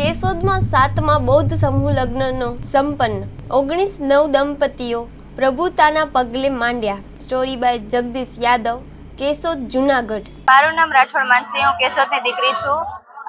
કેશોદમાં સાતમા બૌદ્ધ સમૂહ લગ્નનો સંપન્ન. ઓગણીસ નવ દંપતીઓ પ્રભુતાના પગલે માંડ્યા. Story by Jagdish Yadav, Keshod, Junagadh. મારું નામ રાઠોડ માનસી હું કેશોદની દીકરી છું.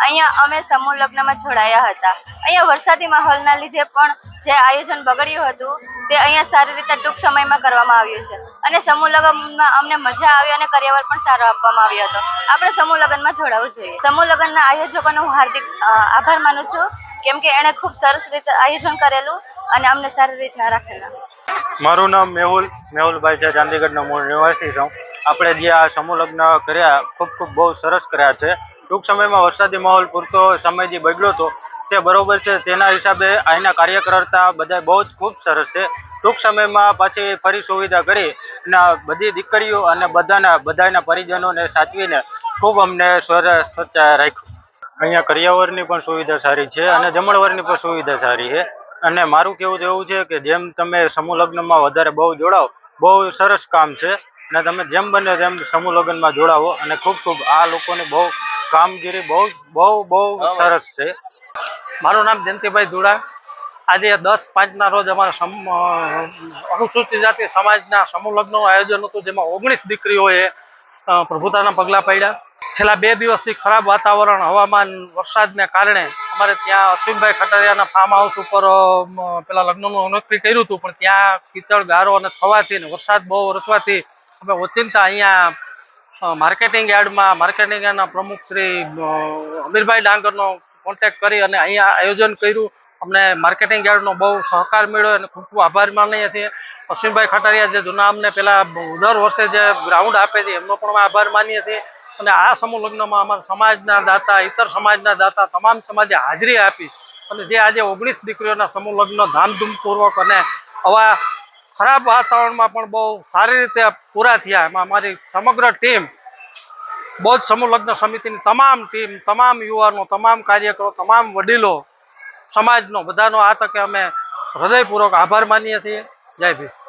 અહીંયા અમે સમૂહ લગ્નમાં જોડાયા હતા. અહીંયા વરસાદી માહોલના લીધે પણ જે આયોજન બગડ્યું હતું, તે અહીંયા સારી રીતે ટૂંક સમયમાં કરવામાં આવ્યું છે. અને સમૂહ લગ્નમાં અમને મજા આવી અને કરિયાવર પણ સારો આપવામાં આવ્યો હતો. આપણે સમૂહ લગ્નમાં જોડાવું જોઈએ. સમૂહ લગ્નના આયોજકોનો હું હાર્દિક આભાર માનું છું. કેમ કે એણે ખૂબ સરસ રીતે આયોજન કરેલું અને અમને સારી રીતના રાખેલા. મારું નામ મેહુલ, મેહુલભાઈ છે, ચાંદીગઢનો મૂળ નિવાસી છું. આપણે જે આ સમૂહ લગ્ન કર્યા, ખૂબ ખૂબ બહુ સરસ કર્યા છે. ટૂંક સમયમાં વરસાદી માહોલ પૂરતો સમયથી બગડ્યો હતો. તે બરોબર છે. તેના હિસાબે અહીંના કાર્યકર્તા બધા બહુ ખૂબ સરસ છે. ટૂંક સમયમાં પાછી ફરી સુવિધા કરી અને બધી દીકરીઓ અને બધાના બધાના પરિજનોને સાચવીને ખૂબ અમને સરસ રાખ્યું. અહીંયા કરિયાવરની પણ સુવિધા સારી છે અને જમણવારની પણ સુવિધા સારી છે. અને મારું કેવું તો એવું છે કે જેમ તમે સમૂહ લગ્નમાં વધારે બહુ જોડાઓ, બહુ સરસ કામ છે. અને તમે જેમ બને તેમ સમૂહ લગ્નમાં જોડાવો અને ખૂબ ખૂબ આ લોકોની બહુ કામગીરી બહુ બહુ બહુ સરસ છે. મારું નામ જયંતિભાઈ ધુડા. આજે દસ પાંચના રોજ અમારા અનુસૂચિત જાતિ સમાજના સમૂહ લગ્નનું આયોજન હતું, જેમાં ઓગણીસ દીકરીઓએ પ્રભુતાના પગલાં પડ્યા. છેલ્લા બે દિવસથી ખરાબ વાતાવરણ, હવામાન, વરસાદને કારણે અમારે ત્યાં અશ્વિનભાઈ ખટારિયાના ફાર્મ હાઉસ ઉપર પેલા લગ્નનું નક્કી કર્યું હતું, પણ ત્યાં કીચડ, ગારો અને થવાથી અને વરસાદ બહુ વરસવાથી અમે ઓચિંતા અહીંયા માર્કેટિંગ યાર્ડમાં માર્કેટિંગ યાર્ડના પ્રમુખ શ્રી અમીરભાઈ ડાંગરનો કોન્ટેક્ટ કરી અને અહીંયા આયોજન કર્યું. અમને માર્કેટિંગ યાર્ડનો બહુ સહકાર મળ્યો અને ખૂબ ખૂબ આભાર માનીએ છીએ. અશ્વિનભાઈ ખટારિયા જે જૂના અમને પેલા દર વર્ષે જે ગ્રાઉન્ડ આપે છે, એમનો પણ આભાર માનીએ છીએ. અને આ સમૂહ લગ્નમાં અમારા સમાજના દાતા ઇતર સમાજના દાતા, તમામ સમાજે હાજરી આપી અને જે આજે ઓગણીસ દીકરીઓના સમૂહ લગ્ન ધામધૂમપૂર્વક અને આવા ખરાબ વાતાવરણમાં પણ બહુ સારી રીતે પૂરા થયા. એમાં અમારી સમગ્ર ટીમ બૌદ્ધ સમૂહ લગ્ન સમિતિની તમામ ટીમ, તમામ યુવાનો, તમામ કાર્યકરો, તમામ વડીલો, સમાજનો બધાનો આ તકે અમે હૃદયપૂર્વક આભાર માનીએ છીએ. જય ભીમ.